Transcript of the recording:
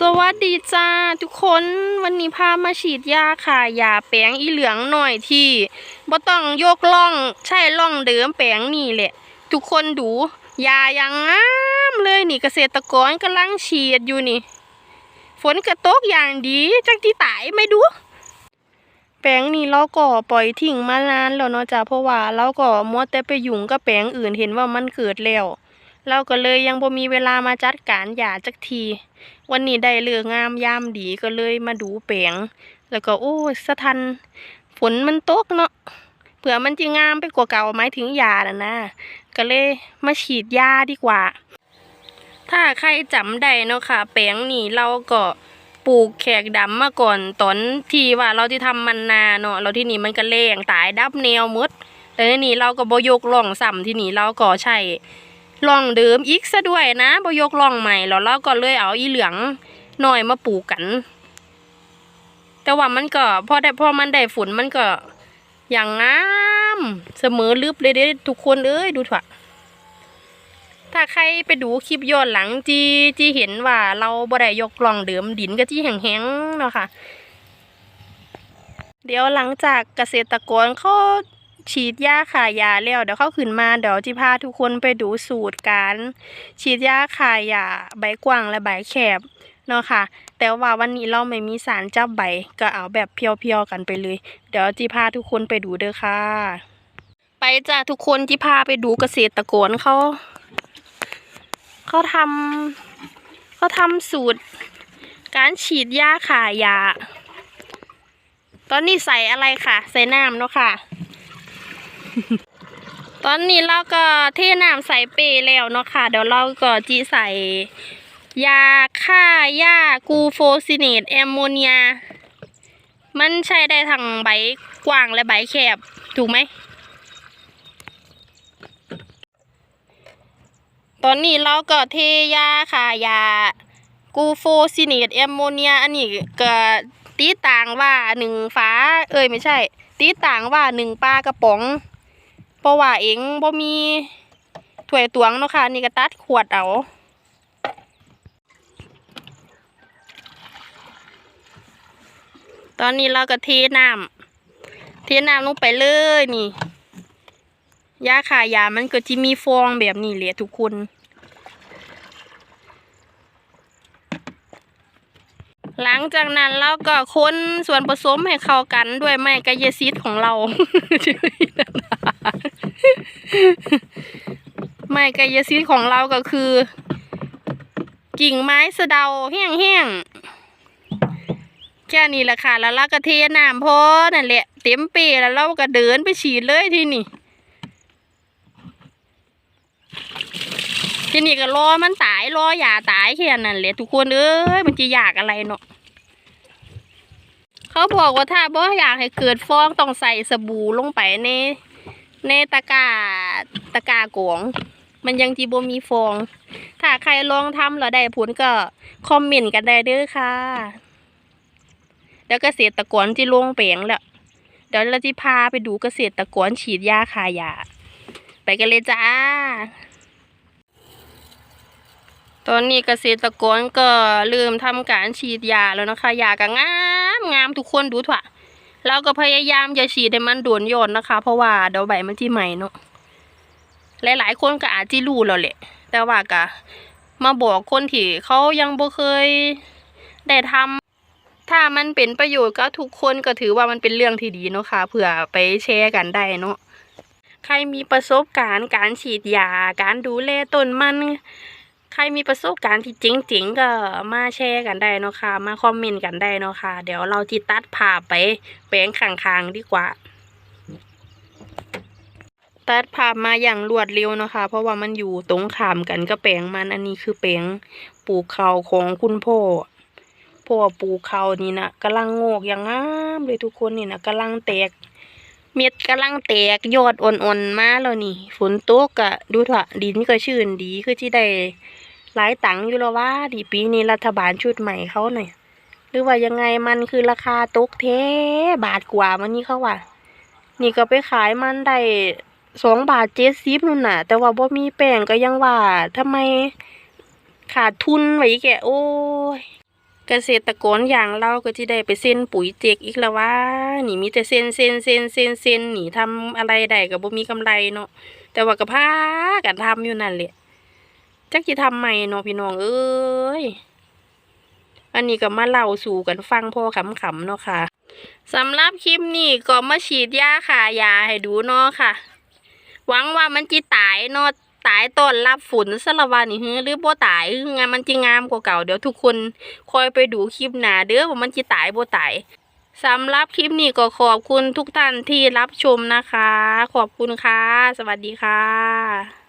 สวัสดีจ้าทุกคนวันนี้พามาฉีดยาค่ะยาแปลงอีเหลืองหน่อยที่บ่ต้องยกล่องใช่ล่องเดิมแปลงนี่แหละ ทุกคนดูยายังงามเลยนี่เกษตรกรกำลังฉีดอยู่นี่ ฝนกระตกอย่างดีจักที่ตายไม่ดู แปลงนี้เราก็ปล่อยทิ้งมานานแล้วเนาะจ้ะเพราะว่าเราก็มัวแต่ไปยุ่งกับแปลงอื่นเห็นว่ามันเกิดแล้ว เราก็เลยยังบ่มีเวลามาจัดการหยาจักที วันนี้ได้เลืองามยามดีก็เลยมาดูแปลง แล้วก็โอ้สะทันฝนมันตกเนาะเผื่อมันจะงามไปกว่าเก่าหมายถึงยาน่ะนะ ก็เลยมาฉีดยาดีกว่า ถ้าใครจำได้เนาะค่ะ แปลงนี่เราก็ปลูกแขกดำมาก่อนตอนที่ว่าเราที่ทำมันนาเนาะเราที่นี่มันก็แรงตายดับแนวมดแต่ทีนี้เราก็บยกล่องซ้ำที่นี่เราก็ใช้ ล่องเดิมอีกซะด้วยนะบยกล่องใหม่แล้วเราก็เลยเอาอีเหลืองหน่อยมาปลูกกัน แต่ว่ามันก็พอได้พอมันได้ฝนมันก็อย่างงามเสมอลึบเลยเด้ทุกคนเอ้ยดูเถอะถ้าใครไปดูคลิปย้อนหลังจีจีเห็นว่าเราบ่ได้ยกกล่องเดิมดินก็ที่แห้งๆเนาะค่ะ เดี๋ยวหลังจากเกษตรกรเขา ฉีดยาขายยาแล้วเดี๋ยวเขาขึ้นมาเดี๋ยวจิพาทุกคนไปดูสูตรการฉีดยาขายยาใบกว้างและใบแคบเนาะค่ะ แต่ว่าวันนี้เราไม่มีสารจับใบก็เอาแบบเพียวๆกันไปเลย เดี๋ยวจิพาทุกคนไปดูเด้อค่ะ ไปจ้ะทุกคนจิพาไปดูเกษตรกรเขาเขาทำเขาทำสูตร การฉีดยาขายาตอนนี้ใส่อะไรค่ะ ใส่น้ำเนาะค่ะ ตอนนี้เราก็เทน้ำใส่เปรย์แล้วเนาะค่ะ เดี๋ยวเราก็จีใส่ยาฆ่าหญ้ากูโฟซิเนตแอมโมเนีย มันใช้ได้ทั้งใบกว้างและใบแคบ ถูกไหม ตอนนี้เราก็เทยาค่ะยากูโฟซิเนตแอมโมเนีย อันนี้ก็ตีต่างว่าหนึ่งฟ้า เอ้ยไม่ใช่ ตีต่างว่าหนึ่งปลากระป๋อง เพราะว่าเองบ่มีถ้วยตวงเนาะค่ะนี่ก็ตัดขวดเอาตอนนี้เราก็เทน้ำเทน้ำลงไปเลยนี่ยาขายามันก็จะมีฟองแบบนี้แหละทุกคน หลังจากนั้นเราก็คนส่วนผสมให้เข้ากันด้วยไม้กายซิดของเรา ไม้กายซิดของเราก็คือ กิ่งไม้สะเดาแห้งๆแค่นี้แหละค่ะ แล้วเราก็เทน้ำพอนั่นแหละ เต็มเปรย์แล้วเราก็เดินไปฉีดเลยที่นี่ ที่นี้ก็รอมันตายรออย่าตายแค่นั้นแหละทุกคนเอ้ยมันจะอยากอะไรเนาะเขาบอกว่าถ้าบ่อยากให้เกิดฟองต้องใส่สบู่ลงไปใน ในตะกาตะกากวง มันยังจีบมีฟอง ถ้าใครลองทำแล้วได้ผลก็คอมเมนต์กันได้เด้อค่ะ แล้วเกษตรกรที่ลงแปลงแล้วเดี๋ยวเราจะพาไปดูเกษตรกรฉีดยาคายา ไปกันเลยจ้า ตอนนี้เกษตรกรก็เริ่มทำการฉีดยาแล้วนะคะยาก็งามงามทุกคนดูถ่ะ เราก็พยายามจะฉีดให้มันโดนโยนนะคะ เพราะว่าเดี๋ยวใบมันที่ใหม่เนาะหลายๆคนก็อาจจะรู้แล้วแหละ แต่ว่าก็มาบอกคนที่เขายังบ่เคยได้ทำถ้ามันเป็นประโยชน์ก็ทุกคนก็ถือว่ามันเป็นเรื่องที่ดีเนาะค่ะเผื่อไปแชร์กันได้เนาะใครมีประสบการณ์การฉีดยาการดูแลต้นมัน ใครมีประสบการณ์ที่เจ๋งๆ ก็มาแชร์กันได้เนาะค่ะ มาคอมเมนต์กันได้เนาะค่ะ เดี๋ยวเราจิตัดภาไปแปลงข้างๆดีกว่า ตัดภามาอย่างรวดเร็วเนาะค่ะ เพราะว่ามันอยู่ตรงขามกันก็แปลงมันอันนี้คือแปลงปลูกเขาของคุณพ่อพ่อปลูกเขานี่นะกำลังงอกอย่างงามเลยทุกคนนี่นะกำลังแตก เม็ดกำลังแตกยอดอ่อนๆมาแล้วนี่ ฝนตกอะดูเถอะดินก็ชื้นดีคือที่ได้ หลายตังค์อยู่แล้วว่าดีปีนี้รัฐบาลชุดใหม่เขาหน่อยหรือว่ายังไงมันคือราคาตกเทบาทกว่ามันนี่เขาว่า นี่ก็ไปขายมันได้สองบาทเจ็ดสิบนู่นน่ะ แต่ว่าบ่มีแป้งก็ยังว่าทำไมขาดทุนไว้อีกแกโอ้ยเกษตรกรอย่างเราก็จะได้ไปเซ็นปุ๋ยเจกอีกแล้วว่านี่มีแต่เซ็นเซ็นเซ็นเซ็นเซ็นนี่ทำอะไรได้ก็บ่มีกำไรเนาะแต่ว่าก็พากันทำอยู่นั่นแหละ จักสิทำใหม่เนาะพี่น้องเอ้ยอันนี้ก็มาเล่าสู่กันฟังพ่อขำๆเนาะค่ะสำหรับคลิปนี้ก็มาฉีดยาขายาให้ดูเนาะค่ะ หวังว่ามันจิตายเนาะตายตอนรับฝนสละวันนี่ฮือหรือบ่ตายงานมันจิงามกว่าเก่าเดี๋ยวทุกคนคอยไปดูคลิปหนาเด้อว่ามันจิตายบ่ตายสำหรับคลิปนี้ก็ขอบคุณทุกท่านที่รับชมนะคะ ขอบคุณค่ะ สวัสดีค่ะ